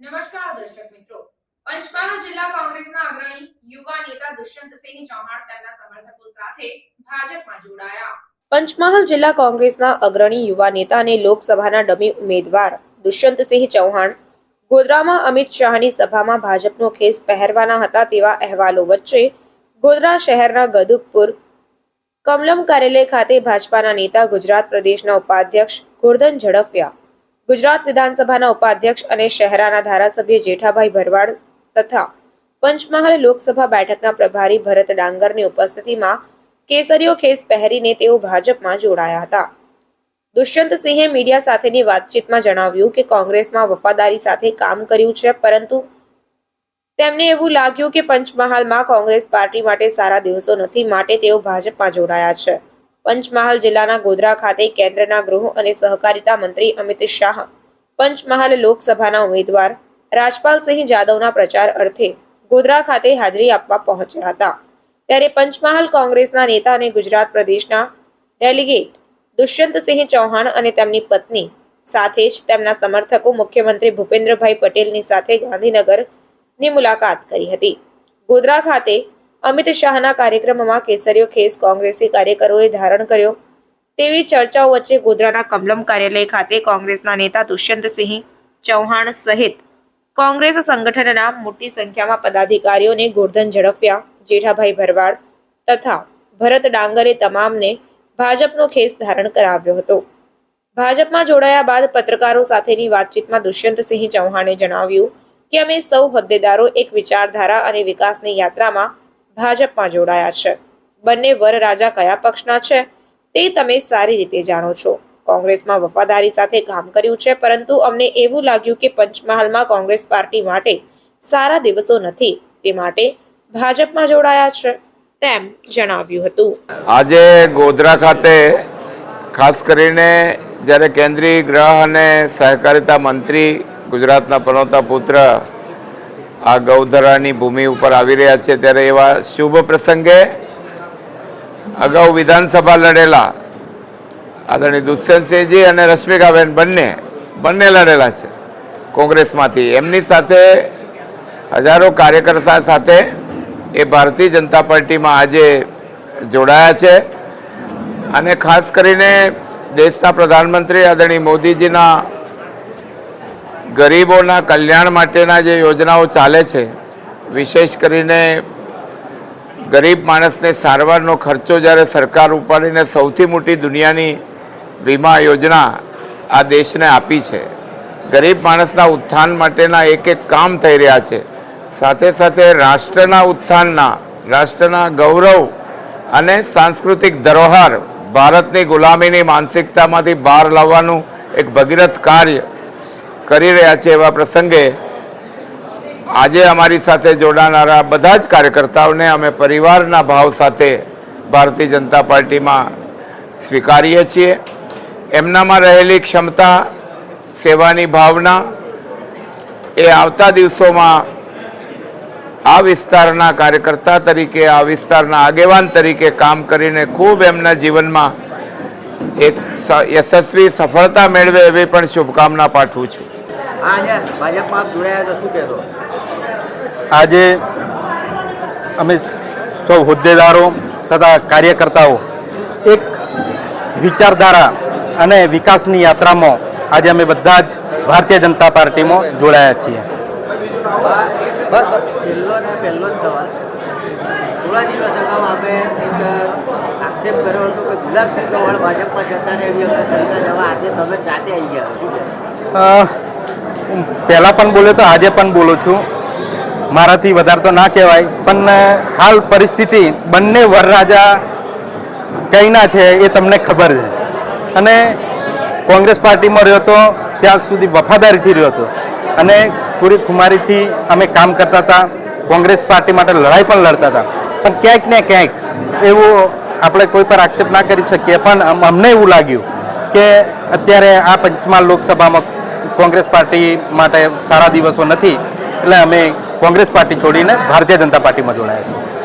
નમસ્કાર, દર્શક મિત્રો. પંચમહાલ જિલ્લા કોંગ્રેસના અગ્રણી યુવા નેતા દુષ્યંતસિંહ ચૌહાણ તેમના સમર્થકો સાથે ભાજપમાં જોડાયા. પંચમહાલ જિલ્લા કોંગ્રેસના અગ્રણી યુવા નેતા અને લોકસભાના ડમી ઉમેદવાર દુષ્યંતસિંહ ચૌહાણ, ગોધરામાં અમિત શાહની સભામાં ભાજપનો ખેસ પહેરવાના હતા તેવા અહેવાલો વચ્ચે ગોધરા શહેરના ગદુકપુર કમલમ કાર્યાલય ખાતે ભાજપાના નેતા ગુજરાત પ્રદેશના ઉપાધ્યક્ષ ગોરધન ઝડફિયા ગુજરાત વિધાનસભાના ઉપાધ્યક્ષ અને શહેરાના ધારાસભ્ય જેઠાભાઈ ભરવાડ તથા પંચમહાલ લોકસભા બેઠકના પ્રભારી ભરત ડાંગરની ઉપસ્થિતિમાં કેસરીઓ ખેસ પહેરીને તેઓ ભાજપમાં જોડાયા હતા. દુષ્યંતસિંહે મીડિયા સાથેની વાતચીતમાં જણાવ્યું કે કોંગ્રેસમાં વફાદારી સાથે કામ કર્યું છે, પરંતુ તેમને એવું લાગ્યું કે પંચમહાલમાં કોંગ્રેસ પાર્ટી માટે સારા દિવસો નથી, માટે તેઓ ભાજપમાં જોડાયા છે. પંચમહાલ જિલ્લાના ગોધરા ખાતે કેન્દ્રના ગૃહ અને સહકારિતા મંત્રી અમિત શાહ, પંચમહાલ લોકસભાના ઉમેદવાર રાજપાલસિંહ જાદવના પ્રચાર અર્થે ગોધરા ખાતે હાજરી આપવા પહોંચ્યા હતા. ત્યારે પંચમહાલ કોંગ્રેસના નેતા અને ગુજરાત પ્રદેશના ડેલિગેટ દુષ્યંતસિંહ ચૌહાણ અને તેમની પત્ની સાથે જ તેમના સમર્થકો મુખ્યમંત્રી ભૂપેન્દ્રભાઈ પટેલની સાથે ગાંધીનગરની મુલાકાત કરી હતી. ગોધરા ખાતે અમિત શાહના કાર્યક્રમમાં કેસરીયો ખેસ કોંગ્રેસી કાર્યકરોએ ધારણ કર્યો. તેવી ચર્ચાઓ વચ્ચે ગોધરાના કમલમ કાર્યાલય ખાતે કોંગ્રેસના નેતા દુષ્યંતસિંહ ચૌહાણ સહિત કોંગ્રેસ સંગઠનના મોટી સંખ્યામાં પદાધિકારીઓને ગોરધન ઝડફિયા, જેઠાભાઈ ભરવાડ તથા ભરત ડાંગરે તમામને ભાજપનો ખેસ ધારણ કરાવ્યો હતો. ભાજપમાં જોડાયા બાદ પત્રકારો સાથેની વાતચીતમાં દુષ્યંતસિંહ ચૌહાણે જણાવ્યું કે, અમે સૌ હોદ્દેદારો, એક વિચારધારા અને વિકાસની યાત્રામાં ભાજપમાં જોડાયા છે. બંને વરરાજા કયા પક્ષના છે તે તમે સારી રીતે જાણો છો. કોંગ્રેસમાં વફાદારી સાથે કામ કર્યું છે, પરંતુ અમને એવું લાગ્યું કે પંચમહાલમાં કોંગ્રેસ પાર્ટી માટે સારા દિવસો નથી, તે માટે ભાજપમાં જોડાયા છે, તેમ જણાવ્યું હતું. આજે ગોધરા ખાતે ખાસ કરીને જ્યારે કેન્દ્રીય ગૃહ અને સહકારિતા મંત્રી ગુજરાતના પનોતા પુત્ર આ ગૌધરાની ભૂમિ ઉપર આવી રહ્યા છે ત્યારે એવા શુભ પ્રસંગે અગાઉ વિધાનસભા લડેલા આદરણીય દુષ્યંતસિંહજી અને રશ્મિકાબેન બંને બંને લડેલા છે કોંગ્રેસમાંથી. એમની સાથે હજારો કાર્યકર્તા સાથે એ ભારતીય જનતા પાર્ટીમાં આજે જોડાયા છે અને ખાસ કરીને દેશના પ્રધાનમંત્રી આદરણીય મોદીજીના ગરીબોના કલ્યાણ માટેના જે યોજનાઓ ચાલે છે, વિશેષ કરીને ગરીબ માણસને સારવારનો ખર્ચો જ્યારે સરકાર ઉપાડીને સૌથી મોટી દુનિયાની વીમા યોજના આ દેશને આપી છે. ગરીબ માણસના ઉત્થાન માટેના એક એક કામ થઈ રહ્યા છે. સાથે સાથે રાષ્ટ્રના ઉત્થાનના, રાષ્ટ્રના ગૌરવ અને સાંસ્કૃતિક ધરોહર ભારતની ગુલામીની માનસિકતામાંથી બહાર લાવવાનું એક ભગીરથ કાર્ય કરી રહ્યા છે એવા પ્રસંગે આજે અમારી સાથે જોડાનારા બધા જ કાર્યકર્તાઓને અમે પરિવારના ભાવ સાથે ભારતીય જનતા પાર્ટીમાં સ્વીકારીએ છીએ. એમનામાં રહેલી ક્ષમતા, સેવાની ભાવના એ આવતા દિવસોમાં આ વિસ્તારના કાર્યકર્તા તરીકે, આ વિસ્તારના આગેવાન તરીકે કામ કરીને ખૂબ એમના જીવનમાં એક યશસ્વી સફળતા મેળવે એવી પણ શુભકામના પાઠવું છું. આજે અમે સૌ હોદ્દેદારો તથા કાર્યકર્તાઓ એક વિચારધારા અને વિકાસની યાત્રામાં આજે અમે બધા જ ભારતીય જનતા પાર્ટીમાં જોડાયા છીએ. થોડા દિવસ અગાઉ આપણે એક આક્ષેપ કર્યો હતો કે ગુલાબ ચૌહાણ ભાજપમાં જતા રહેવી જવા. આજે તમે જાતે આવી ગયા પહેલાં પણ બોલ્યો તો આજે પણ બોલું છું. મારાથી વધારે તો ના કહેવાય. પણ હાલ પરિસ્થિતિ બંને વરરાજા કઈના છે એ તમને ખબર છે. અને કોંગ્રેસ પાર્ટીમાં રહ્યો હતો ત્યાં સુધી વફાદારીથી રહ્યો હતો. અને પૂરી ખુમારીથી અમે કામ કરતા હતા. કોંગ્રેસ પાર્ટી માટે લડાઈ પણ લડતા હતા. પણ ક્યાંક ને ક્યાંક એવું આપણે કોઈ પર આક્ષેપ ના કરી શકીએ. પણ અમને એવું લાગ્યું કે અત્યારે આ પંચમહાલ લોકસભામાં કોંગ્રેસ પાર્ટી માટે સારા દિવસો નથી. એટલે અમે કોંગ્રેસ પાર્ટી છોડીને ભારતીય જનતા પાર્ટીમાં જોડાયા છીએ.